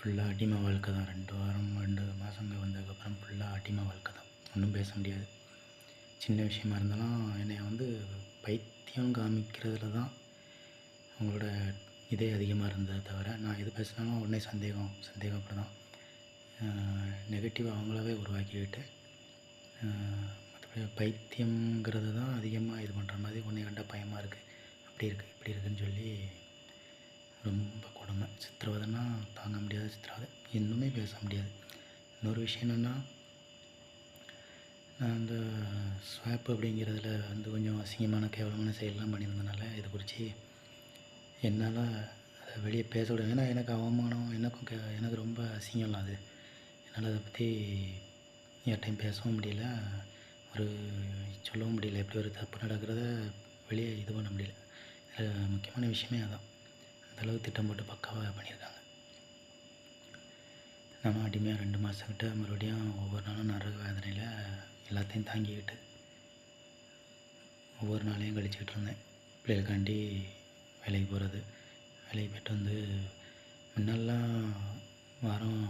ஃபுல்லாக அடிமை வாழ்க்கை தான். ரெண்டு வாரம் ரெண்டு மாதங்க வந்ததுக்கப்புறம் ஃபுல்லாக அடிமை வாழ்க்கை தான். ஒன்றும் பேச முடியாது. சின்ன விஷயமா இருந்தாலும் என்னை வந்து பைத்தியம் காமிக்கிறதுல தான் அவங்களோட இதே அதிகமாக இருந்ததை தவிர நான் எது பேசினாலும் உடனே சந்தேகம் சந்தேகம் தான் நெகட்டிவ் அவங்களாவே உருவாக்கிக்கிட்டு மற்றபடி பைத்தியங்கிறது தான் அதிகமாக இது பண்ணுற மாதிரி உன்னை கண்டா பயமாக இருக்குது அப்படி இருக்குது இப்படி இருக்குன்னு சொல்லி ரொம்ப கொடுமை. சித்திரவதைன்னா தாங்க முடியாத சித்திரவதை. இன்னுமே பேச முடியாது. இன்னொரு விஷயம் என்னென்னா நான் அந்த ஸ்வாப் அப்படிங்கிறதுல வந்து கொஞ்சம் அசிங்கமான கேவலமான செயல்லாம் பண்ணியிருந்தனால இதை குறித்து என்னால் அதை வெளியே பேச விட ஏன்னா எனக்கு அவமானம் எனக்கும் கே எனக்கு ரொம்ப அசிங்கம்லாம் அது. என்னால் அதை பற்றி யார்ட்டையும் பேசவும் முடியல. ஒரு சொல்லவும் முடியல. எப்படி ஒரு தப்பு நடக்கிறத வெளியே இது பண்ண முடியல. முக்கியமான விஷயமே அதான். அந்தளவு திட்டம் போட்டு பக்காவாக பண்ணியிருக்காங்க. நம்ம அடிமையாக ரெண்டு மாதங்கிட்ட மறுபடியும் ஒவ்வொரு நாளும் நரக வேதனையில் எல்லாத்தையும் தாங்கிக்கிட்டு ஒவ்வொரு நாளையும் கழிச்சிக்கிட்டு இருந்தேன். பிள்ளைகளுக்காண்டி வேலைக்கு போகிறது வேலைக்கு போய்ட்டு வந்து முன்னெல்லாம் வாரம்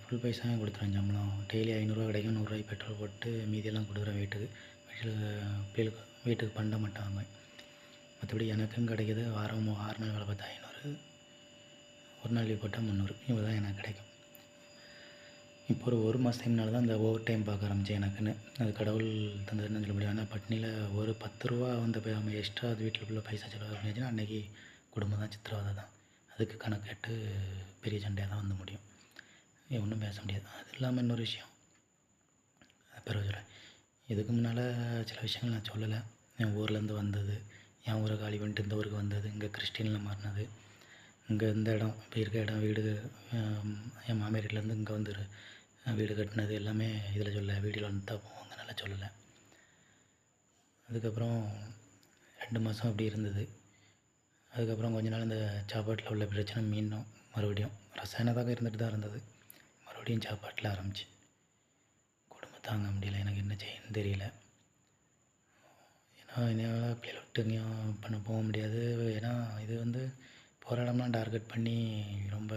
ஃபுல் பைசாவே கொடுத்துருவேன் சம்பளம். டெய்லி ஐநூறுரூவா கிடைக்கும் நூறுரூவாய்க்கு பெட்ரோல் போட்டு மீதியெல்லாம் கொடுக்குறேன் வீட்டுக்கு வீட்டில் பிள்ளைகளுக்கு வீட்டுக்கு பண்ண மாட்டாங்க. மற்றபடி எனக்கும் கிடைக்கிது. வாரம் ஆறு நாள் வேலை பார்த்தா ஐநூறு. ஒரு நாள் லீவ் போட்டால் முந்நூறு. இவ்வளோ தான் எனக்கு கிடைக்கும். இப்போ ஒரு ஒரு மாதத்துக்கு முன்னால் தான் இந்த ஓவர் டைம் பார்க்க ஆரம்பித்தேன் எனக்குன்னு. அது கடவுள் தந்ததுன்னு சொல்ல முடியும் ஆனால் பட்னியில் ஒரு பத்து ரூபா வந்து போய் அவங்க எக்ஸ்ட்ரா அது வீட்டில் உள்ள பைசா செலவு பண்ணிச்சுன்னா அன்றைக்கி குடும்பம் தான் சித்திரவதை தான். அதுக்கு கணக்கெட்டு பெரிய சண்டையாக தான் வந்து முடியும். ஒன்றும் பேச முடியாது. அது இல்லாமல் இன்னொரு விஷயம். பிறகு சொல்கிறேன் இதுக்கு முன்னால் சில விஷயங்கள் நான் சொல்லலை. என் ஊர்லேருந்து வந்தது. என் ஊரை காலி பண்ணிட்டு இந்த ஊருக்கு வந்தது? இங்கே கிறிஸ்டினில் மாறினது. இங்கே இந்த இடம் இப்போ இருக்க இடம் வீடு என் மாமியார் இங்கே வந்து வீடு கட்டினது எல்லாமே இதில் சொல்ல வீடியோவில் வந்து தான் போவாங்கனால சொல்லலை. அதுக்கப்புறம் ரெண்டு மாதம் அப்படி இருந்தது. அதுக்கப்புறம் கொஞ்ச நாள் இந்த சாப்பாட்டில் உள்ள பிரச்சனை மீண்டும் மறுபடியும் ரசாயனதாக இருந்துட்டு தான் இருந்தது. மறுபடியும் சாப்பாட்டில் ஆரம்பிச்சு. குடும்பம் தாங்க முடியல. எனக்கு என்ன செய்யணும்னு தெரியல. என்னால் பிள்ளைகளை விட்டு எங்கேயும் பண்ண போக முடியாது. ஏன்னா இது வந்து போராடம்லாம் டார்கெட் பண்ணி ரொம்ப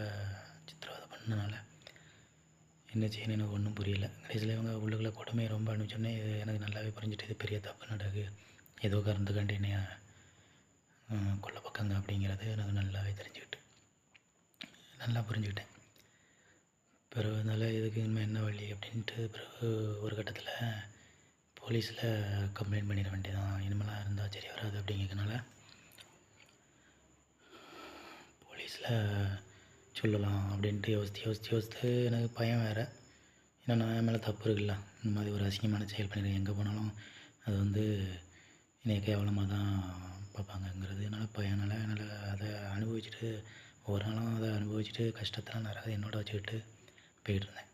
சித்திரவதை பண்ணனால என்ன செய்யணும் எனக்கு ஒன்றும் புரியல. கடைசியில் இவங்க உள்ளுக்குள்ளே கொடுமையை ரொம்ப அனுப்பிச்சோன்னே இது எனக்கு நல்லாவே புரிஞ்சுட்டு இது பெரிய தப்பு நடக்கு. ஏதோ கறந்துக்காண்டி என்னைய கொல்ல பக்கங்க அப்படிங்கிறது எனக்கு நல்லாவே தெரிஞ்சுக்கிட்டு நல்லா புரிஞ்சுக்கிட்டேன். பிறகு அதனால் இதுக்கு இனிமேல் என்ன வழி அப்படின்ட்டு பிறகு ஒரு கட்டத்தில் போலீஸில் கம்ப்ளைண்ட் பண்ணிட வேண்டியதான் இனிமேலாம் இருந்தால் சரி வராது அப்படிங்கிறதுனால போலீஸில் சொல்லலாம் அப்படின்ட்டு யோசித்து யோசித்து யோசித்து எனக்கு பயம் வேறு. ஏன்னா நான் என் மேலே தப்பு இருக்குல்ல. இந்த மாதிரி ஒரு அசிங்கமான செயல் பண்ணிடுறேன் எங்கே போனாலும் அது வந்து என்னை கேவலமாக தான் பார்ப்பாங்கங்கிறது என்னால் பயனால் என்னால் அதை அனுபவிச்சுட்டு ஒவ்வொரு நாளும் அதை அனுபவிச்சுட்டு கஷ்டத்தெல்லாம் நிறைய என்னோட வச்சுக்கிட்டு போயிட்டுருந்தேன்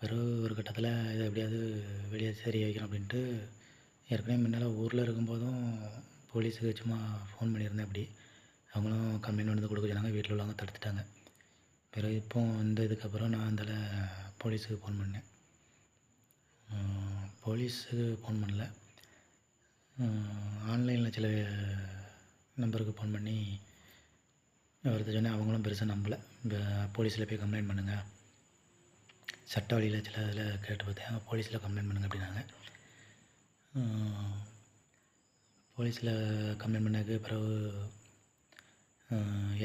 பிறகு ஒரு கட்டத்தில் இதை எப்படியாவது வெளியே சரி வைக்கணும் அப்படின்ட்டு ஏற்கனவே முன்னால் ஊரில் இருக்கும்போதும் போலீஸுக்கு சும்மா ஃபோன் பண்ணியிருந்தேன் அப்படி. அவங்களும் கம்ப்ளைண்ட் வந்து கொடுக்க சொன்னாங்க. வீட்டில் உள்ளவங்க தடுத்துட்டாங்க. பிறகு இப்போ இந்த இதுக்கப்புறம் நான் அதில் போலீஸுக்கு ஃபோன் பண்ணேன். போலீஸுக்கு ஃபோன் பண்ணல. ஆன்லைனில் சில நம்பருக்கு ஃபோன் பண்ணி ஒருத்தர் சொன்னேன். அவங்களும் பெருசாக நம்பலை. இப்போ போலீஸில் போய் கம்ப்ளைண்ட் பண்ணுங்கள் சட்ட வழியில் சில இதில் கேட்டு பார்த்தேன். போலீஸில் கம்ப்ளைண்ட் பண்ணுங்க அப்படின்னாங்க. போலீஸில் கம்ப்ளைண்ட் பண்ணதுக்கு பிறகு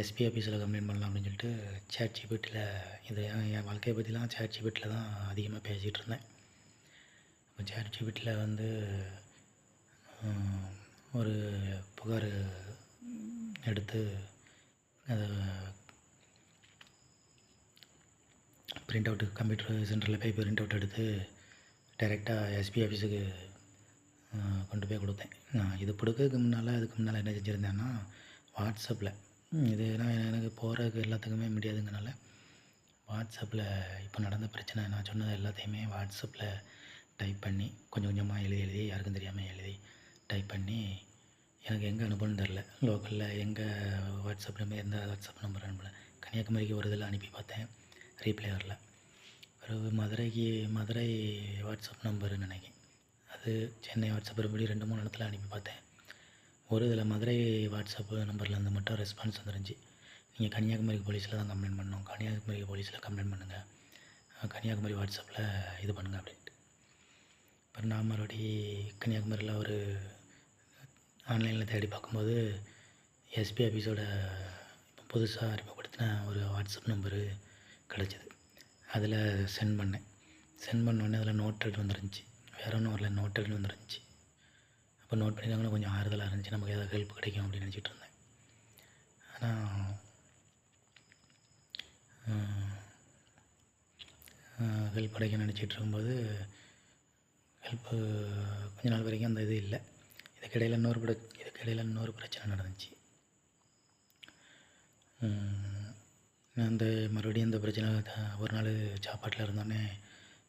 எஸ்பி ஆஃபீஸில் கம்ப்ளைண்ட் பண்ணலாம் அப்படின்னு சொல்லிட்டு சேட் ஜிபிட்டியில் இது என் என் வாழ்க்கையை பற்றிலாம் சேட் ஜிபிட்டில் தான் அதிகமாக பேசிகிட்டு இருந்தேன். அப்போ சேட் ஜிபிட்டில் வந்து ஒரு புகார் எடுத்து அதை பிரிண்ட் அவுட்டு கம்ப்யூட்டர் சென்டரில் போய் பிரிண்ட் அவுட் எடுத்து டைரெக்டாக எஸ்பி ஆஃபீஸுக்கு கொண்டு போய் கொடுத்தேன். நான் இது கொடுக்கறதுக்கு முன்னால் அதுக்கு முன்னால் என்ன செஞ்சுருந்தேன்னா வாட்ஸ்அப்பில் இது நான் எனக்கு போகிறதுக்கு எல்லாத்துக்குமே முடியாதுங்கனால வாட்ஸ்அப்பில் இப்போ நடந்த பிரச்சனை நான் சொன்னது எல்லாத்தையுமே வாட்ஸ்அப்பில் டைப் பண்ணி கொஞ்சம் கொஞ்சமாக எழுதி எழுதி யாருக்கும் தெரியாமல் எழுதி டைப் பண்ணி எனக்கு எங்கே அனுப்பணும்னு தெரில லோக்கலில் எங்கே வாட்ஸ்அப் நம்பர் எந்த வாட்ஸ்அப் நம்பர் அனுப்பல. கன்னியாகுமரிக்கு ஒரு இதில் அனுப்பி பார்த்தேன். ரீப்ளை வரல பிறகு மதுரைக்கு மதுரை வாட்ஸ்அப் நம்பர் நினைக்கிறேன். அது சென்னை வாட்ஸ்அப் இப்படி ரெண்டு மூணு இடத்துல அனுப்பி பார்த்தேன். ஒரு இதில் மதுரை வாட்ஸ்அப் நம்பர்லேருந்து மட்டும் ரெஸ்பான்ஸ் வந்துருந்துச்சு. நீங்கள் கன்னியாகுமரி போலீஸில் தான் கம்ப்ளைண்ட் பண்ணணும். கன்னியாகுமரி போலீஸில் கம்ப்ளைண்ட் பண்ணுங்கள் கன்னியாகுமரி வாட்ஸ்அப்பில் இது பண்ணுங்கள் அப்படின்ட்டு. அப்புறம் நான் மறுபடி கன்னியாகுமரியில் ஒரு ஆன்லைனில் தேடி பார்க்கும்போது எஸ்பி ஆஃபீஸோட இப்போ புதுசாக அறிமுகப்படுத்தின ஒரு வாட்ஸ்அப் நம்பரு கிடச்சிது. அதில் சென்ட் பண்ணேன். சென்ட் பண்ணோடனே அதில் நோட்டட் வந்துருந்துச்சு. வேற ஒன்றும் வரல நோட் நோட்டட் வந்துருந்துச்சு. அப்போ நோட் பண்ணியிருக்காங்கன்னா கொஞ்சம் ஆறுதலாக இருந்துச்சு. நமக்கு ஏதாவது ஹெல்ப் கிடைக்கும் அப்படின்னு நினச்சிட்டு இருந்தேன். ஆனால் ஹெல்ப் கிடைக்கும்னு நினச்சிட்டு இருக்கும்போது ஹெல்ப்பு கொஞ்ச நாள் வரைக்கும் அந்த இது இல்லை. இதுக்கிடையில் இன்னொரு பிர இதுக்கிடையில் இன்னொரு பிரச்சனை நடந்துச்சு. அந்த மறுபடியும் இந்த பிரச்சனை ஒரு நாள் சாப்பாட்டில் இருந்தோடனே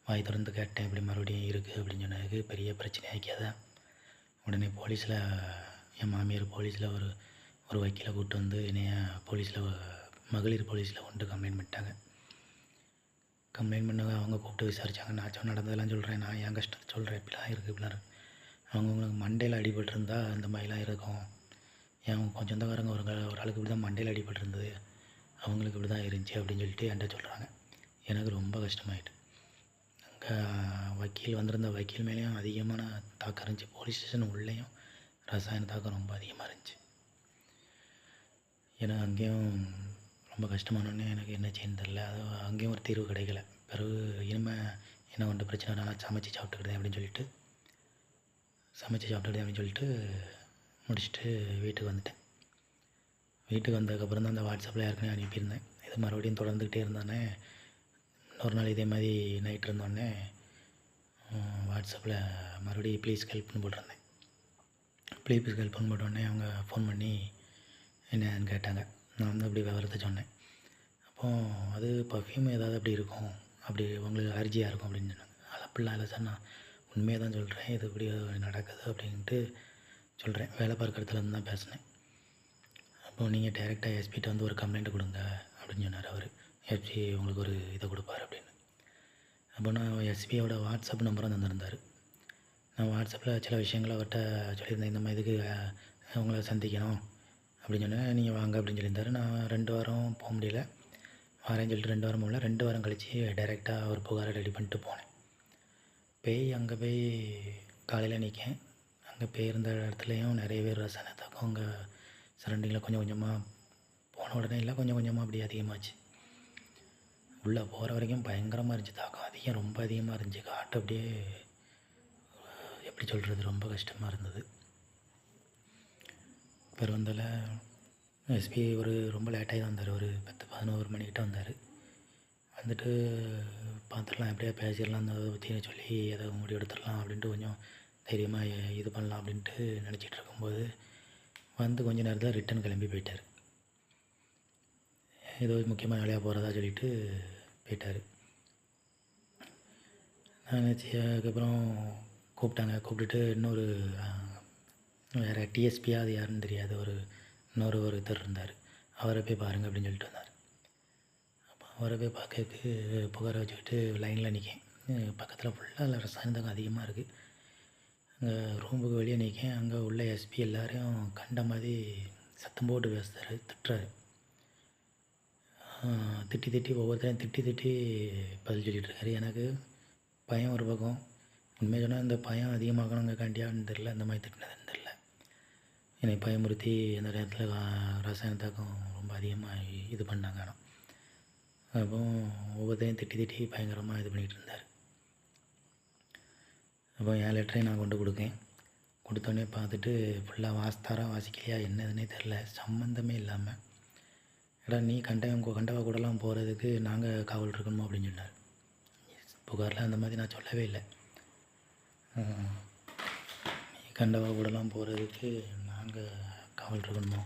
வாய் திறந்து கேட்டேன் இப்படி மறுபடியும் இருக்குது அப்படின்னு சொன்னதுக்கு பெரிய பிரச்சனை ஆக்கியாத உடனே போலீஸில் என் மாமியார் போலீஸில் ஒரு ஒரு வக்கீலை கூப்பிட்டு வந்து என்னைய போலீஸில் மகளிர் போலீஸில் கொண்டு கம்ப்ளைண்ட் பண்ணிட்டாங்க. கம்ப்ளைண்ட் பண்ணவங்க அவங்க கூப்பிட்டு விசாரித்தாங்க நான் சொன்ன நடந்ததெல்லாம் சொல்கிறேன் நான் என் கஷ்டத்தை சொல்கிறேன் இப்படிலாம் இருக்குது இப்படிலாம் அவங்கவுங்களுக்கு மண்டையில் அடிபட்டிருந்தா அந்த மாதிரிலாம் இருக்கும். என் கொஞ்சம் சொந்தக்காரங்க ஒரு ஒரு ஆளுக்கு இப்படி தான் மண்டையில் அடிபட்டிருந்தது. அவங்களுக்கு இப்படி தான் இருந்துச்சு அப்படின்னு சொல்லிட்டு என்கிட்ட சொல்கிறாங்க எனக்கு ரொம்ப கஷ்டமாயிட்டு. அங்கே வக்கீல் வந்திருந்த வக்கீல் மேலேயும் அதிகமான தாக்கம் இருந்துச்சு. போலீஸ் ஸ்டேஷன் உள்ளேயும் ரசாயன தாக்கம் ரொம்ப அதிகமாக இருந்துச்சு. ஏன்னா அங்கேயும் ரொம்ப கஷ்டமானோடனே எனக்கு என்ன செய்யணும் தெரில அது அங்கேயும் ஒரு தீர்வு கிடைக்கல. பிறகு இனிமேல் என்ன கொண்டு பிரச்சனை நான் சமைச்சு சாப்பிட்டுக்கிட்டேன் அப்படின்னு சொல்லிட்டு சமைச்சு சாப்பிட்டுக்கிட்டேன் அப்படின்னு சொல்லிட்டு முடிச்சுட்டு வீட்டுக்கு வந்துட்டேன். வீட்டுக்கு வந்ததுக்கப்புறம் தான் அந்த வாட்ஸ்அப்பில் ஏற்கனவே அனுப்பியிருந்தேன். இது மறுபடியும் தொடர்ந்துக்கிட்டே இருந்தோடனே இன்னொரு நாள் இதே மாதிரி நைட் இருந்தோடனே வாட்ஸ்அப்பில் மறுபடியும் ப்ளீஸ் ஹெல்ப்னு போட்டிருந்தேன். ப்ளீஸ் ஹெல்ப்னு போட்டோடனே அவங்க ஃபோன் பண்ணி என்னன்னு கேட்டாங்க. நான் வந்து அப்படி விவரத்தை சொன்னேன். அப்போது அது பர்ஃப்யூம் ஏதாவது அப்படி இருக்கும். அப்படி உங்களுக்கு அலர்ஜியாக இருக்கும் அப்படின்னு சொன்னாங்க. அது அப்படிலாம் இல்லை சார் நான் உண்மையை தான் சொல்கிறேன் இது இப்படி நடக்குது அப்படின்ட்டு சொல்கிறேன் வேலை பார்க்குற இடத்துல இருந்து தான் பேசினேன். அப்போ நீங்கள் டேரெக்டாக எஸ்பிகிட்ட வந்து ஒரு கம்ப்ளைண்ட் கொடுங்க அப்படின்னு சொன்னார் அவர். எஸ்பி உங்களுக்கு ஒரு இதை கொடுப்பார் அப்படின்னு. அப்போ நான் எஸ்பியோட வாட்ஸ்அப் நம்பரும் தந்திருந்தார். நான் வாட்ஸ்அப்பில் சில விஷயங்களை அவர்கிட்ட சொல்லியிருந்தேன். இந்த மாதிரி இதுக்கு உங்களை சந்திக்கணும் அப்படின்னு சொன்னேன். நீங்கள் வாங்க அப்படின்னு சொல்லியிருந்தாரு. நான் ரெண்டு வாரம் போக முடியல. வரேன்னு சொல்லிட்டு ரெண்டு வாரம் போகல ரெண்டு வாரம் கழித்து டைரெக்டாக ஒரு புகாரை ரெடி பண்ணிட்டு போனேன். போய் அங்கே போய் காலையில் நிற்கேன் அங்கே போயிருந்த இடத்துலையும் நிறைய பேர் ரசனத்தாக்கும் அங்கே சரௌண்டிங்கில் கொஞ்சம் கொஞ்சமாக போன உடனே இல்லை கொஞ்சம் கொஞ்சமாக அப்படி அதிகமாச்சு. உள்ளே போகிற வரைக்கும் பயங்கரமாக இருந்துச்சு. தாக்கம் அதிகம் ரொம்ப அதிகமாக இருந்துச்சு. காட்டு அப்படியே எப்படி சொல்கிறது ரொம்ப கஷ்டமாக இருந்தது. பேர் எஸ்பி ஒரு ரொம்ப லேட்டாகி தான் வந்தார். ஒரு பத்து பதினோரு மணிக்கிட்ட வந்தார். வந்துட்டு பார்த்துடலாம் எப்படியா பேசிடலாம் அதை பற்றி சொல்லி எதை முடிவெடுத்துடலாம் அப்படின்ட்டு கொஞ்சம் தைரியமாக இது பண்ணலாம் அப்படின்ட்டு நினச்சிட்டு இருக்கும்போது வந்து கொஞ்ச நேரத்தில் ரிட்டன் கிளம்பி போயிட்டார். ஏதோ முக்கியமான வேலையாக போகிறதா சொல்லிட்டு போயிட்டார். நான் அதுக்கப்புறம் கூப்பிட்டாங்க. கூப்பிட்டுட்டு இன்னொரு வேறு டிஎஸ்பியாக அது யாருன்னு தெரியாது. ஒரு இன்னொரு ஒருத்தர் இருந்தார். அவரை போய் பாருங்கள் அப்படின்னு சொல்லிட்டு வந்தார். அப்போ அவரை போய் பார்க்கறதுக்கு புகாரை வச்சுக்கிட்டு லைனில் நிற்கேன் பக்கத்தில் ஃபுல்லாக ரசாயன அதிகமாக இருக்குது அங்கே ரூமுக்கு வெளியே நிற்கேன் அங்கே உள்ள எஸ்பி எல்லாரையும் கண்ட மாதிரி சத்தம் போட்டு பேசுகிறாரு திட்டுறாரு. திட்டி திட்டி ஒவ்வொருத்தரையும் திட்டி திட்டி பதில் சொல்லிகிட்டு இருக்காரு. எனக்கு பயம் ஒரு பக்கம். உண்மையை சொன்னால் இந்த பயம் அதிகமாகணுங்கக்காண்டியான்னு தெரில இந்த மாதிரி திட்டினதுன்னு தெரில என்னை பயமுறுத்தி அந்த நேரத்தில் ரசாயன தாக்கம் ரொம்ப அதிகமாக இது பண்ணாங்க. ஆனால் அப்போ ஒவ்வொருத்தையும் திட்டி திட்டி பயங்கரமாக இது பண்ணிகிட்டு இருந்தார். அப்போ என் லெட்டரையும் நான் கொண்டு கொடுக்கேன். கொடுத்தோடனே பார்த்துட்டு ஃபுல்லாக வாசித்தாரா வாசிக்கலையா என்னதுன்னே தெரில சம்மந்தமே இல்லாமல் ஏடா நீ கண்டவன் கண்டவா கூடலாம் போகிறதுக்கு நாங்கள் காவல் இருக்கணுமோ? அப்படின்னு சொன்னார். புகாரில் அந்த மாதிரி நான் சொல்லவே இல்லை. நீ கண்டவா கூடலாம் போகிறதுக்கு நாங்கள் காவல் இருக்கணுமோ?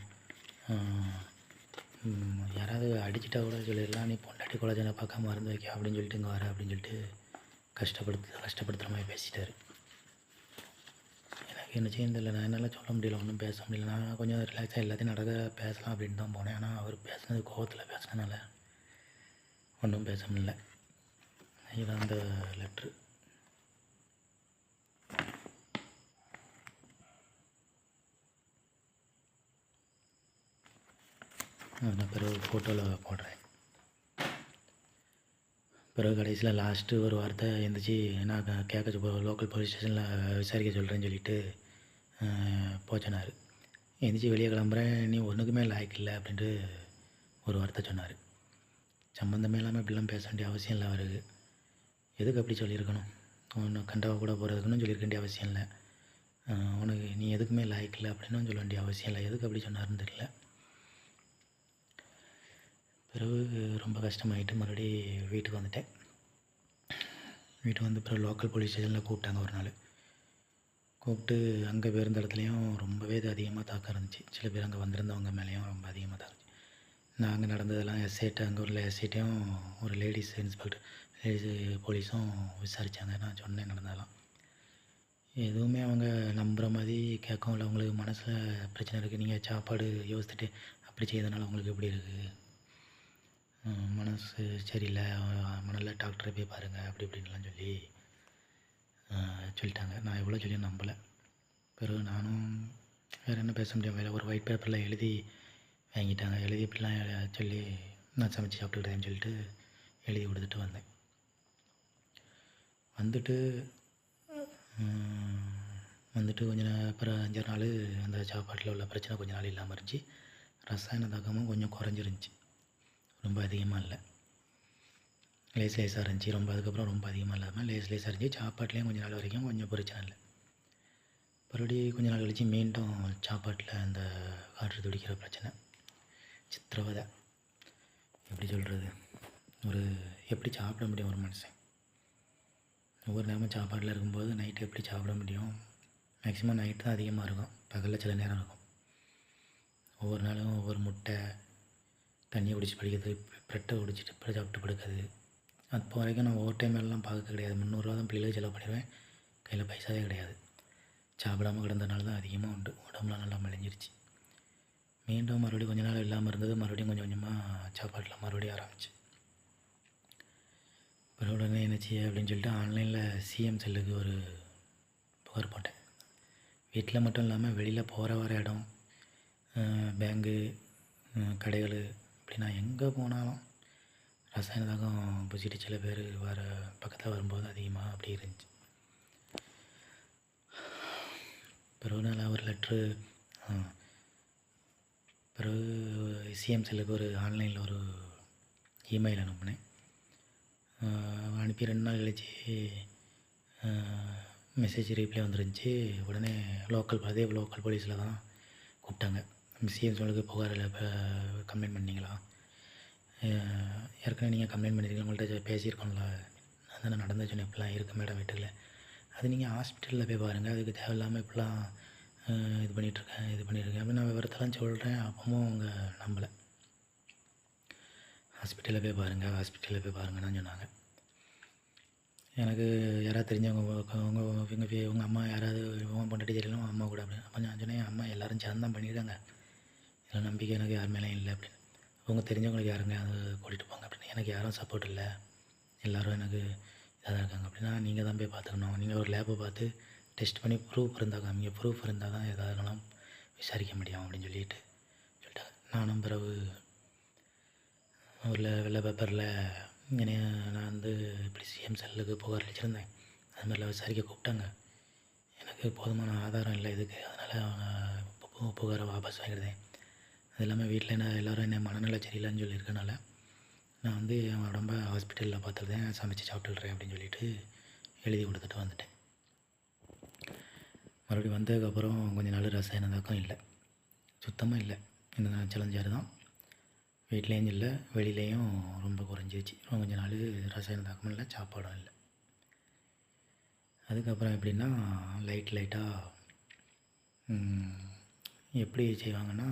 யாராவது அடிச்சிட்டா கூட சொல்லிடலாம் நீ பொண்டாட்டி குலஜனை பார்க்காம மருந்து வைக்க அப்படின்னு சொல்லிட்டு இங்கே வர அப்படின்னு சொல்லிட்டு கஷ்டப்படுத்து கஷ்டப்படுத்துகிற மாதிரி பேசிட்டாரு. எனக்கு என்ன செய்ய தெரியல நான் என்னால் சொல்ல முடியல ஒன்றும் பேச முடியல. நான் கொஞ்சம் ரிலாக்ஸாக எல்லாத்தையும் நடக்க பேசலாம் அப்படின்னு தான் போனேன். ஆனால் அவர் பேசினது கோவத்தில் பேசுனதுனால ஒன்றும் பேச முடியல. இதுதான் அந்த லெட்ரு நான் பிறகு ஃபோட்டோவில் போடுறேன். பிறகு கடைசியில் லாஸ்ட்டு ஒரு வார்த்தை எழுந்திரிச்சி நான் கேட்க லோக்கல் போலீஸ் ஸ்டேஷனில் விசாரிக்க சொல்கிறேன்னு சொல்லிட்டு போச்சனார். எந்திரிச்சு வெளியே கிளம்புறேன் நீ ஒன்றுக்குமே லாய்க்கு இல்லை அப்படின்ட்டு ஒரு வார்த்தை சொன்னார். சம்மந்தமே இல்லாமல் இப்படிலாம் பேச வேண்டிய அவசியம் இல்லை அவருக்கு. எதுக்கு அப்படி சொல்லியிருக்கணும்? ஒன்று கண்டவா கூட போகிறதுக்குன்னு சொல்லியிருக்க வேண்டிய அவசியம் இல்லை. உனக்கு நீ எதுக்குமே லாய்க்கு இல்லை அப்படின்னு சொல்ல வேண்டிய அவசியம் இல்லை. எதுக்கு அப்படி சொன்னார்னு தெரியல. பிறகு ரொம்ப கஷ்டமாயிட்டு மறுபடி வீட்டுக்கு வந்துட்டேன். வீட்டுக்கு வந்து பிறகு லோக்கல் போலீஸ் ஸ்டேஷனில் கூப்பிட்டாங்க ஒரு நாள். கூப்பிட்டு அங்கே போயிருந்த இடத்துலையும் ரொம்பவே இது அதிகமாக தாக்கம் இருந்துச்சு. சில பேர் அங்கே வந்திருந்தவங்க மேலேயும் ரொம்ப அதிகமாக தாக்கம் நான் அங்கே நடந்ததெல்லாம் எஸ்ஐட்டு அங்கே உள்ள எஸ்ஐட்டையும் ஒரு லேடிஸ் இன்ஸ்பெக்டர் லேடிஸ் போலீஸும் விசாரித்தாங்க நான் சொன்னேன் நடந்ததெல்லாம். எதுவுமே அவங்க நம்புகிற மாதிரி கேட்கவும் இல்லை. அவங்களுக்கு மனசில் பிரச்சனை இருக்குது நீங்கள் சாப்பாடு யோசிச்சுட்டு அப்படி செய்யறதுனால உங்களுக்கு எப்படி இருக்குது மனசு சரியில்லை மனநல டாக்டரை போய் பாருங்கள் அப்படி இப்படின்லாம் சொல்லி சொல்லிட்டாங்க. நான் எவ்வளோ சொல்லி நம்பலை. பிறகு நானும் வேறு என்ன பேச முடியும்? வேறு ஒரு ஒயிட் பேப்பரில் எழுதி வாங்கிட்டாங்க. எழுதி இப்படிலாம் சொல்லி நான் சமைச்சு சாப்பிட்டுக்கிட்டேன்னு சொல்லிட்டு எழுதி கொடுத்துட்டு வந்தேன். வந்துட்டு வந்துட்டு கொஞ்ச நேரம் அப்புறம் அஞ்சாறு நாள் அந்த சாப்பாட்டில் உள்ள பிரச்சனை கொஞ்ச நாள் இல்லாமல் இருந்துச்சு. ரசாயன தாக்கமும் கொஞ்சம் குறைஞ்சிருந்துச்சி. ரொம்ப அதிகமாக இல்லை. லேஸ் லேஸாக இருந்துச்சு ரொம்ப அதுக்கப்புறம் ரொம்ப அதிகமாக இல்லாமல் லேஸ் லேஸாக இருந்துச்சு சாப்பாட்லேயும் கொஞ்சம் நாள் வரைக்கும் கொஞ்சம் பிரச்சனை இல்லை. மறுபடி கொஞ்ச நாள் கழித்து மீண்டும் சாப்பாட்டில் அந்த காற்று துடிக்கிற பிரச்சனை. சித்திரவதை. எப்படி சொல்கிறது ஒரு எப்படி சாப்பிட முடியும் ஒரு மனுஷன்? ஒவ்வொரு நேரமும் சாப்பாட்டில் இருக்கும்போது நைட்டு எப்படி சாப்பிட முடியும்? மேக்ஸிமம் நைட்டு தான் அதிகமாக இருக்கும். பகலில் சில நேரம் இருக்கும். ஒவ்வொரு நாளும் ஒவ்வொரு முட்டை தண்ணியை குடிச்சு படிக்கிறது ப்ரெட்டை குடிச்சிட்டு இப்படி சாப்பிட்டு படுக்கிறது. அப்போ வரைக்கும் நான் ஓவர் டைம் எல்லாம் பார்க்க கிடையாது. முந்நூறுரூவா தான் பிள்ளைகளுக்கு செலவு பண்ணிடுவேன். கையில் பைசாவே கிடையாது. சாப்பிடாம கிடந்தனால தான் அதிகமாக உண்டு. உடம்புலாம் நல்லா மெலிஞ்சிருச்சு. மீண்டும் மறுபடியும் கொஞ்ச நாள் இல்லாமல் இருந்தது மறுபடியும் கொஞ்சம் கொஞ்சமாக சாப்பாட்டில் மறுபடியும் ஆரம்பிச்சு. பிறகு உடனே என்னச்சு அப்படின்னு சொல்லிட்டு ஆன்லைனில் சிஎம் செல்லுக்கு ஒரு புகார் போட்டேன். வீட்டில் மட்டும் இல்லாமல் வெளியில் போகிற வர இடம் பேங்கு கடைகள் அப்படி நான் எங்கே போனாலும் ரசாயன தாக்கம் பூசிட்டு சில பேர் வர பக்கத்தில் வரும்போது அதிகமாக அப்படி இருந்துச்சு. பிறகு நான் ஒரு லெட்ரு பிறகு சிஎம் செல்லுக்கு ஒரு ஆன்லைனில் ஒரு இமெயில் அனுப்புனேன். அனுப்பி ரெண்டு நாள் கழிச்சு மெசேஜ் ரீப்ளை வந்துருந்துச்சு. உடனே லோக்கல் அதே லோக்கல் போலீஸில் தான் கூப்பிட்டாங்க. சிஎம் சொல்லுக்கு புகாரில் கம்ப்ளைண்ட் பண்ணீங்களா? ஏற்கனவே நீங்கள் கம்ப்ளைண்ட் பண்ணியிருக்கீங்க உங்கள்கிட்ட பேசியிருக்கோம்ல. நான் நடந்துச்சுன்னு நடந்து சொன்னேன் இப்படிலாம் இருக்குது மேடம் வீட்டில் அது நீங்கள் ஹாஸ்பிட்டலில் போய் பாருங்கள் அதுக்கு தேவையில்லாமல் இப்படிலாம் இது பண்ணிகிட்ருக்கேன் இது பண்ணியிருக்கேன் அப்படின்னு நான் விவரத்தெல்லாம் சொல்கிறேன் அப்பவும் அவங்க நம்பலை. ஹாஸ்பிட்டலில் போய் பாருங்கள் ஹாஸ்பிட்டலில் போய் பாருங்கன்னு சொன்னாங்க. எனக்கு யாராவது தெரிஞ்சவங்க அவங்க இவங்க உங்கள் அம்மா யாராவது உன் பொண்டாட்டி தெரியலாம் அம்மா கூட அப்படின்னு அப்போ நான் சொன்னேன் அம்மா எல்லோரும் சேர்ந்து தான் பண்ணிடுறாங்க நம்பிக்கை எனக்கு யார் மேலேயும் இல்லை அப்படின்னு. அவங்க தெரிஞ்சவங்களுக்கு யாருங்க அது கூட்டிகிட்டு போங்க அப்படின்னு. எனக்கு யாரும் சப்போர்ட் இல்லை. எல்லோரும் எனக்கு இதாக தான் இருக்காங்க அப்படின்னா நீங்கள் தான் போய் பார்த்துக்கணும். நீங்கள் ஒரு லேபை பார்த்து டெஸ்ட் பண்ணி ப்ரூஃப் இருந்தால் காமிங்க. ப்ரூஃப் இருந்தால் தான் எதாவதுனாலும் விசாரிக்க முடியும் அப்படின்னு சொல்லிட்டு சொல்லிட்டாங்க. நானும் பிறகு ஒரு வெள்ளை பேப்பரில் என்னைய நான் வந்து இப்படி சிஎம் செல்லுக்கு புகார் அளிச்சிருந்தேன். அது மாதிரிலாம் விசாரிக்க கூப்பிட்டாங்க. எனக்கு போதுமான ஆதாரம் இல்லை இதுக்கு. அதனால் புகாரை வாபஸ் வாங்கிடுதேன் அது இல்லாமல் வீட்டில் என்ன எல்லோரும் என்ன மனநிலை சரியில்லைன்னு சொல்லியிருக்கனால நான் வந்து என் உடம்ப ஹாஸ்பிட்டலில் பார்த்துருந்தேன் சமைச்சு சாப்பிட்டுடுறேன் அப்படின்னு சொல்லிட்டு எழுதி கொடுத்துட்டு வந்துட்டேன். மறுபடியும் வந்ததுக்கப்புறம் கொஞ்ச நாள் ரசாயன தாக்கம் இல்லை. சுத்தமாக இல்லை. இந்த சேலஞ்சாரு தான். வீட்லேயும் இல்லை வெளியிலையும் ரொம்ப குறைஞ்சிருச்சு. கொஞ்ச நாள் ரசாயன தாக்கமும் இல்லை சாப்பாடும் இல்லை. அதுக்கப்புறம் எப்படின்னா லைட் லைட்டாக எப்படி செய்வாங்கன்னா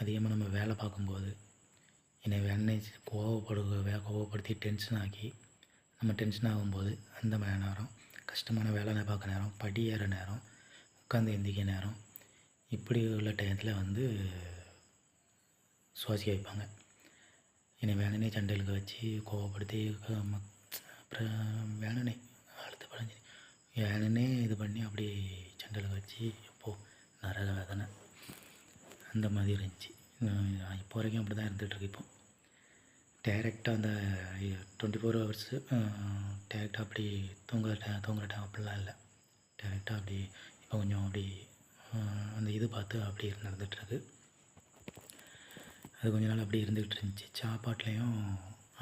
அதிகமாக நம்ம வேலை பார்க்கும்போது என்னை வேணே கோவப்படு கோவப்படுத்தி டென்ஷன் ஆக்கி நம்ம டென்ஷன் ஆகும்போது அந்த மாதிரி நேரம் கஷ்டமான வேலை பார்க்க நேரம் படி ஏற நேரம் உட்காந்து எந்திக்க நேரம் இப்படி உள்ள டயத்தில் வந்து சுவாசிக்க வைப்பாங்க. என்னை வேணுனே சண்டைகளுக்கு வச்சு கோவப்படுத்தி அப்புறம் வேணுனே அழுத்த பழஞ்சி வேணுனே இது பண்ணி அப்படி சண்டைகளுக்கு வச்சு எப்போ நரக வேதனை. அந்த மாதிரி இருந்துச்சு. இப்போ வரைக்கும் அப்படி தான் இருந்துகிட்ருக்கு இப்போ. டேரெக்டாக அந்த டுவெண்ட்டி ஃபோர் ஹவர்ஸு டேரெக்டாக அப்படி தூங்குற டைம் தூங்குற டைம் அப்படிலாம் இல்லை. டேரெக்டாக அப்படி இப்போ கொஞ்சம் அப்படி அந்த இது பார்த்து அப்படி நடந்துகிட்ருக்கு அது கொஞ்ச நாள் அப்படி இருந்துக்கிட்டு இருந்துச்சு. சாப்பாட்லேயும்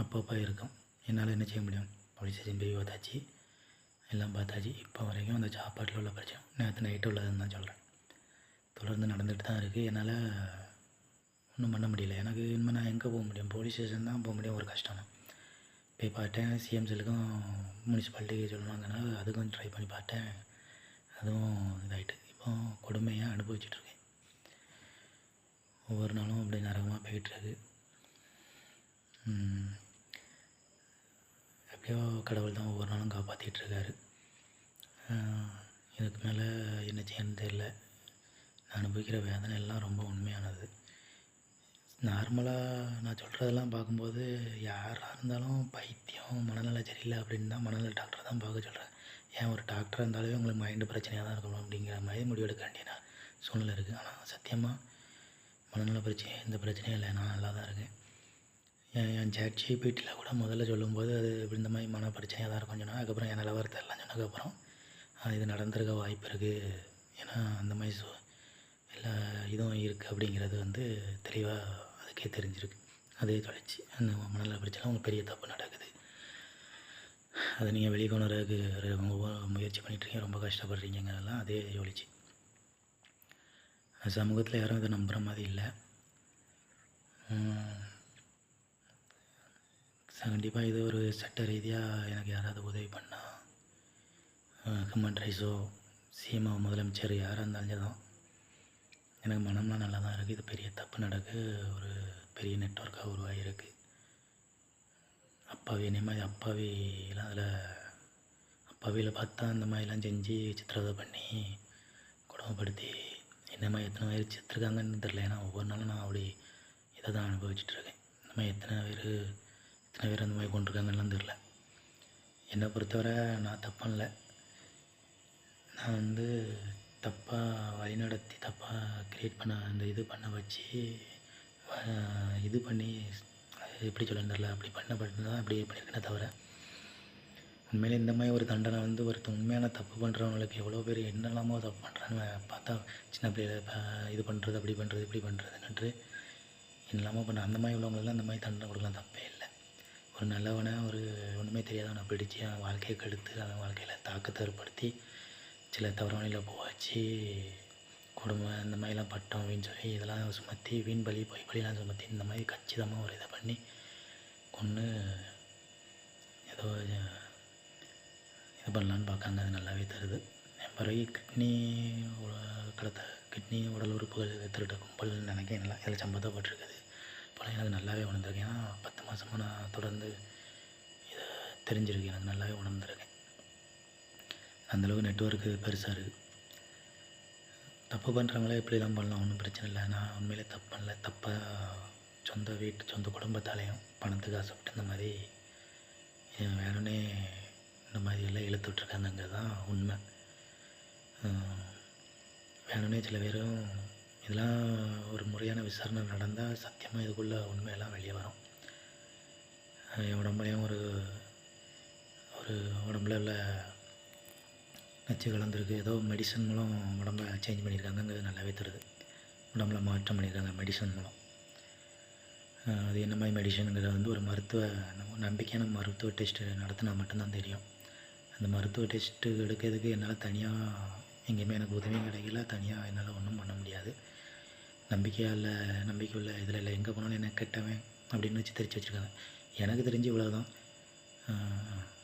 அப்பப்போ இருக்கும். என்னால் என்ன செய்ய முடியும்? போலீஸ் ஸ்டேஷன் போய் பார்த்தாச்சு. எல்லாம் பார்த்தாச்சு. இப்போ வரைக்கும் அந்த சாப்பாட்டில் உள்ள பிரச்சனை. நேற்று நைட்டு உள்ளதுன்னு தான் சொல்கிறேன் தொடர்ந்து நடந்துட்டு தான் இருக்குது என்னால் ஒன்றும் பண்ண முடியல. எனக்கு இனிமேல் நான் எங்கே போக முடியும்? போலீஸ் ஸ்டேஷன் தான் போக முடியும். ஒரு கஷ்டம். போய் பார்த்தேன். சிஎம் செல்லுக்கும் முனிசிபாலிட்டிக்கு சொல்லணுங்கனால அதுக்கும் ட்ரை பண்ணி பார்த்தேன். அதுவும் இதாகிட்டு இப்போ கொடுமையாக அனுபவிச்சிட்ருக்கேன். ஒவ்வொரு நாளும் அப்படி நரகமாக போயிட்டுருக்கு எப்படியோ கடவுள் தான் ஒவ்வொரு நாளும் காப்பாற்றிட்டுருக்காரு இதுக்கு மேலே என்ன செய்யணும்னு தெரியல. நான் அனுபவிக்கிற வேதனை எல்லாம் ரொம்ப உண்மையானது. நார்மலாக நான் சொல்கிறதெல்லாம் பார்க்கும்போது யாராக இருந்தாலும் பைத்தியம் மனநல சரியில்லை அப்படின்னு தான் மனநல டாக்டர் தான் பார்க்க சொல்கிறேன் ஏன் ஒரு டாக்டராக இருந்தாலே உங்களுக்கு மைண்டு பிரச்சனையாக தான் இருக்கணும் அப்படிங்கிற மாதிரி முடிவெடுக்க வேண்டிய சூழ்நிலை இருக்குது ஆனால் சத்தியமாக மனநல பிரச்சனை எந்த பிரச்சனையும் இல்லை. நான் நல்லா தான் இருக்கேன். என் என் சேட் ஜிபிடியில் கூட முதல்ல சொல்லும்போது அது இப்படி இந்த மாதிரி மன பிரச்சனையாக தான் இருக்கும் சொன்னால் அதுக்கப்புறம் என் நிலவரத்தை எல்லாம் சொன்னதுக்கப்புறம் இது நடந்திருக்க வாய்ப்பு இருக்குது ஏன்னா அந்த மாதிரி சு எல்லா இதுவும் இருக்குது அப்படிங்கிறது வந்து தெளிவாக அதுக்கே தெரிஞ்சிருக்கு. அதே தொலைச்சி அந்த மணலில் பிரச்சனை அவங்க பெரிய தப்பு நடக்குது. அதை நீங்கள் வெளியே ரொம்ப முயற்சி பண்ணிட்டுருக்கீங்க ரொம்ப கஷ்டப்படுறீங்கிறதெல்லாம் அதே ஜோலிச்சு சமூகத்தில் யாரும் இதை நம்புகிற மாதிரி இல்லை. கண்டிப்பாக இது ஒரு சட்ட ரீதியாக எனக்கு யாராவது உதவி பண்ணால் ஹியூமன் ரைட்ஸோ சிஎம்ஓ முதலமைச்சர் யாராக இருந்தாலும் தான் எனக்கு மனம்லாம் நல்லா தான் இருக்குது இது பெரிய தப்பு நடக்க. ஒரு பெரிய நெட்ஒர்க்காக உருவாகிருக்கு அப்பாவி என்ன மாதிரி அப்பாவிலாம் அதில் அப்பாவியில் பார்த்தா அந்த மாதிரிலாம் செஞ்சு சித்திரவதை பண்ணி குடும்பப்படுத்தி என்ன மாதிரி எத்தனை பேர் செத்துருக்காங்கன்னு தெரில ஏன்னா ஒவ்வொரு நாளும் நான் அப்படி இதை தான் அனுபவிச்சுட்ருக்கேன் இந்த மாதிரி எத்தனை பேர் எத்தனை பேர் அந்த மாதிரி கொண்டிருக்காங்கலாம் தெரில என்னை பொறுத்தவரை நான் தப்பு இல்லை நான் வந்து தப்பாக வழிநடத்தி தப்பாக க்ரியேட் பண்ண அந்த இது பண்ண வச்சு இது பண்ணி அது எப்படி சொல்லணும் தெரில அப்படி பண்ண தான் அப்படி பண்ணியிருக்கேனே தவிர உண்மையிலே இந்த மாதிரி ஒரு தண்டனை வந்து ஒரு உண்மையான தப்பு பண்ணுறவங்களுக்கு எவ்வளோ பேர் என்னெல்லாமோ தப்பு பண்ணுறான்னு பார்த்தா சின்ன பிள்ளையில இப்போ இது பண்ணுறது அப்படி பண்ணுறது இப்படி பண்ணுறதுன்ட்டு என்னெல்லாமோ பண்ண அந்த மாதிரி உள்ளவங்களெல்லாம் அந்த மாதிரி தண்டனை கொடுக்கலாம். தப்பே இல்லை. ஒரு நல்லவனை ஒரு ஒன்றுமே தெரியாதவனை பிடிச்சி அவன் வாழ்க்கையை கெடுத்து அவன் வாழ்க்கையில் தாக்கத்தை ஏற்படுத்தி சில தவறான வழியில் போக கொடுமை இந்த மாதிரிலாம் பட்டம் வீண் சொல்லி இதெல்லாம் சுமத்தி வீண் பலி பொய் பலிலாம் சுமத்தி இந்த மாதிரி கச்சிதமாக ஒரு இதை பண்ணி கொன்று ஏதோ இது பண்ணலான்னு பார்க்காங்க அது நல்லாவே தருது. என் பிறகு கிட்னி கடத்த கிட்னி உடல் உறுப்புகள் திருட்ட கும்பல் நினைக்க நல்லா இதில் சம்மந்தப்பட்டிருக்குது இப்போலாம் எனக்கு நல்லாவே உணர்ந்திருக்கேன். ஏன்னா பத்து மாதமாக நான் தொடர்ந்து இதை தெரிஞ்சிருக்கு எனக்கு நல்லாவே உணர்ந்திருக்கேன். அந்தளவுக்கு நெட்ஒர்க்கு பெருசாக இருக்குது தப்பு பண்ணுறவங்களே இப்படிலாம் பண்ணலாம் ஒன்றும் பிரச்சனை இல்லை. நான் உண்மையிலே தப்பு பண்ணல. தப்பாக சொந்த வீட்டு சொந்த குடும்பத்தாலேயும் பணத்துக்கு ஆசைப்பட்டு இந்த மாதிரி என் வேணும்னே இந்த மாதிரி எல்லாம் இழுத்து விட்ருக்காங்கங்கிறது தான் உண்மை. வேணுன்னே வேணும்னே சில பேரும் இதெல்லாம் ஒரு முறையான விசாரணை நடந்தால் சத்தியமாக இதுக்குள்ளே உண்மையெல்லாம் வெளியே வரும். என் உடம்புலையும் ஒரு ஒரு உடம்புல உள்ள நச்சு கலந்துருக்கு. ஏதோ மெடிசன் மூலம் உடம்ப சேஞ்ச் பண்ணியிருக்காங்கங்கிறது நல்லாவே தருது உடம்புல மாற்றம் பண்ணியிருக்காங்க மெடிசன் மூலம். அது என்ன மாதிரி மெடிசனுங்கிறது வந்து ஒரு மருத்துவ நம்பிக்கையான மருத்துவ டெஸ்ட் நடத்தினா மட்டும்தான் தெரியும். அந்த மருத்துவ டெஸ்ட்டு எடுக்கிறதுக்கு என்னால் தனியாக எங்கேயுமே எனக்கு உதவியும் கிடைக்கல. தனியாக என்னால் ஒன்றும் பண்ண முடியாது. நம்பிக்கையாக இல்லை நம்பிக்கை உள்ள இதில் இல்லை எங்கே போனாலும் என்ன கெட்டவன் அப்படின்னு வச்சு தெரிச்சு வச்சுருக்காங்க. எனக்கு தெரிஞ்சு இவ்வளோ தான்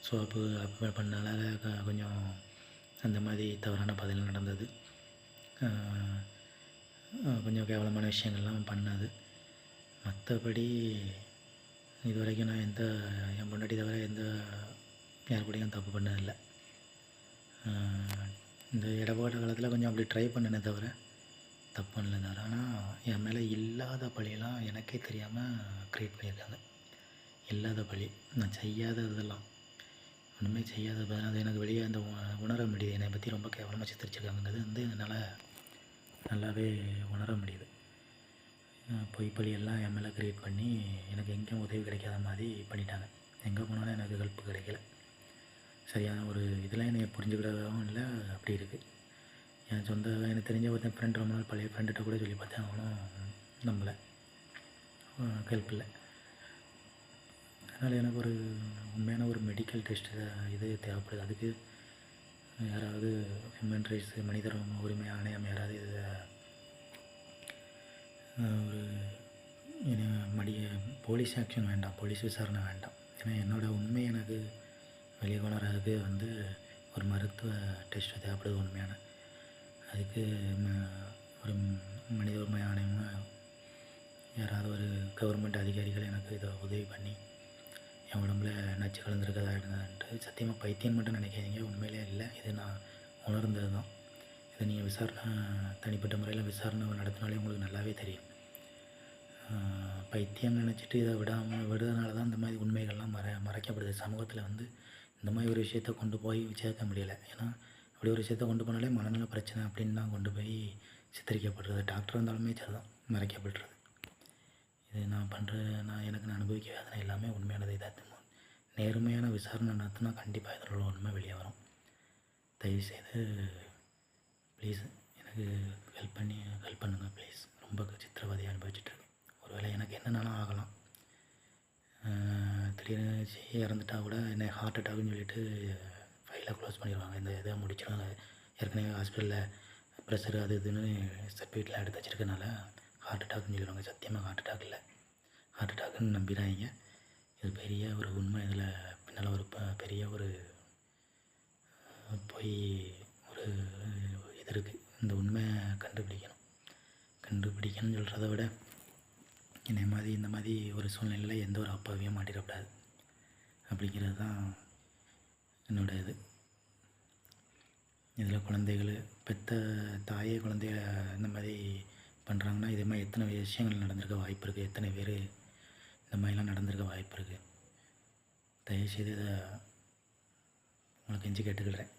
சோப்பு அப்போ பண்ணனால க- கொஞ்சம் அந்த மாதிரி தவறான பதில் நடந்தது. கொஞ்சம் கேவலமான விஷயங்கள்லாம் பண்ணது. மற்றபடி இது வரைக்கும் நான் எந்த என் பொண்டாட்டி தவிர எந்த யார் கூடயும் தப்பு பண்ணதில்லை. இந்த இடபாடு காலத்தில் கொஞ்சம் அப்படி ட்ரை பண்ணினே தவிர தப்பு பண்ணல தவிர ஆனால் என் மேலே இல்லாத பழியெல்லாம் எனக்கே தெரியாமல் க்ரியேட் பண்ணியிருக்காங்க. இல்லாத பழி. நான் செய்யாததெல்லாம். ஒன்றுமே செய்யாத அது எனக்கு வெளியே அந்த உணர முடியுது. என்னை பற்றி ரொம்ப கேவலமாக சித்தரிச்சிருக்காங்கிறது வந்து என்னால் நல்லாவே உணர முடியுது. பொய்ப்பழியெல்லாம் பொய்ப்பழி எல்லாம் என் மேலே க்ரியேட் பண்ணி எனக்கு எங்கேயும் உதவி கிடைக்காத மாதிரி பண்ணிட்டாங்க. எங்கே போனாலும் எனக்கு ஹெல்ப் கிடைக்கல. சரியான ஒரு இதெல்லாம் என்னை புரிஞ்சுக்கிடவும் இல்லை அப்படி இருக்குது என் சொந்த எனக்கு தெரிஞ்ச ஒருத்தன் ஃப்ரெண்ட் ரொம்ப நாள் பழைய ஃப்ரெண்டுகிட்ட கூட சொல்லி பார்த்தேன். அவனும் நம்பலை. ஹெல்ப் இல்லை. அதனால் எனக்கு ஒரு உண்மையான ஒரு மெடிக்கல் டெஸ்ட் இது தேவைப்படுது. அதுக்கு யாராவது ஹியூமன் ரைட்ஸ் மனித உரிமை ஆணையம் யாராவது இதை ஒரு மடிய போலீஸ் ஆக்ஷன் வேண்டாம் போலீஸ் விசாரணை வேண்டாம். ஏன்னா என்னோடய உண்மை எனக்கு வெளியே கொணராதுக்கு வந்து ஒரு மருத்துவ டெஸ்ட் தேவைப்படுது உண்மையான. அதுக்கு ஒரு மனித உரிமை ஆணையம் யாராவது ஒரு கவர்மெண்ட் அதிகாரிகள் எனக்கு இதை உதவி பண்ணி உடம்புல நச்சு கலந்துருக்கதா இருந்ததுன்ட்டு சத்தியமாக பைத்தியம் மட்டும் நினைக்காதீங்க. உண்மையிலே இல்லை. இது நான் உணர்ந்தது தான். இதை நீங்கள் விசாரணை தனிப்பட்ட முறையில் விசாரணை நடத்தினாலே உங்களுக்கு நல்லாவே தெரியும். பைத்தியம் நினச்சிட்டு இதை விடாமல் விடுறதுனால தான் இந்த மாதிரி உண்மைகள்லாம் மற மறைக்கப்படுது. சமூகத்தில் வந்து இந்த மாதிரி ஒரு விஷயத்தை கொண்டு போய் சேர்க்க முடியலை. ஏன்னா அப்படி ஒரு விஷயத்தை கொண்டு போனாலே மனநல பிரச்சனை அப்படின்னு தான் கொண்டு போய் சித்தரிக்கப்படுறது. டாக்டர் இருந்தாலுமே சரிதான். மறைக்கப்படுறது நான் பண்ணுற நான் எனக்கு நான் அனுபவிக்க வேதனை எல்லாமே உண்மையானது தான் நேர்மையான விசாரணை நடத்தினா கண்டிப்பாக இதில் உள்ள உண்மை வெளியே வரும். தயவுசெய்து ப்ளீஸ் எனக்கு ஹெல்ப் பண்ணி ஹெல்ப் பண்ணுங்கள் ப்ளீஸ் ரொம்ப சித்திரவதையை அனுபவிச்சுட்ருக்கேன் ஒருவேளை எனக்கு என்னென்னாலும் ஆகலாம். திடீர்னு சி- இறந்துட்டா கூட என்ன ஹார்ட் அட்டாக்னு சொல்லிட்டு ஃபைலை க்ளோஸ் பண்ணிடுவாங்க. இந்த இதை முடிச்சிடுவாங்க. ஏற்கனவே ஹாஸ்பிட்டலில் ப்ரெஷர் அது இதுன்னு சர்டிஃபிகேட்டில் எடுத்து வச்சிருக்கனால ஹார்ட் அட்டாக்னு சொல்லுவாங்க. சத்தியமாக ஹார்ட் அட்டாக் இல்லை. ஹார்ட் அட்டாக்குன்னு நம்பிடாதீங்க. இது பெரிய ஒரு உண்மை. இதில் பின்னால் ஒரு ப- பெரிய ஒரு போய் ஒரு இது இருக்குது இந்த உண்மையை கண்டுபிடிக்கணும். கண்டுபிடிக்கணும்னு சொல்கிறத விட என்னை மாதிரி இந்த மாதிரி ஒரு சூழ்நிலையில் எந்த ஒரு அப்பாவையும் மாட்டிடக்கூடாது. அப்படிங்கிறது தான் என்னோட இது. இதில் குழந்தைகள் பெற்ற தாயே குழந்தைய இந்த மாதிரி பண்ணுறாங்கன்னா இதே மாதிரி எத்தனை விஷயங்கள் நடந்திருக்க வாய்ப்பு இருக்குது எத்தனை பேர் இந்த மாதிரிலாம் நடந்திருக்க வாய்ப்பு இருக்குது தயவுசெய்து இதை உங்களுக்கு எஞ்சி கேட்டுக்கிறேன்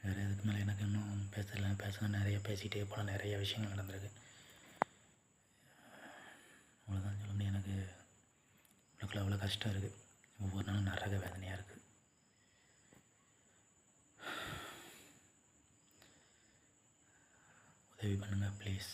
வேறு இதுக்கு மேலே எனக்கு இன்னும் பேசல பேசலாம் நிறைய பேசிகிட்டே போகலாம் நிறைய விஷயங்கள் நடந்திருக்கு. அவ்வளோதான் சொல்ல முடியும். எனக்கு உங்களுக்குள்ள அவ்வளோ கஷ்டம் இருக்குது ஒவ்வொரு நாளும் நரக வேதனையாக இருக்குது உதவி பண்ணுங்கள் ப்ளீஸ்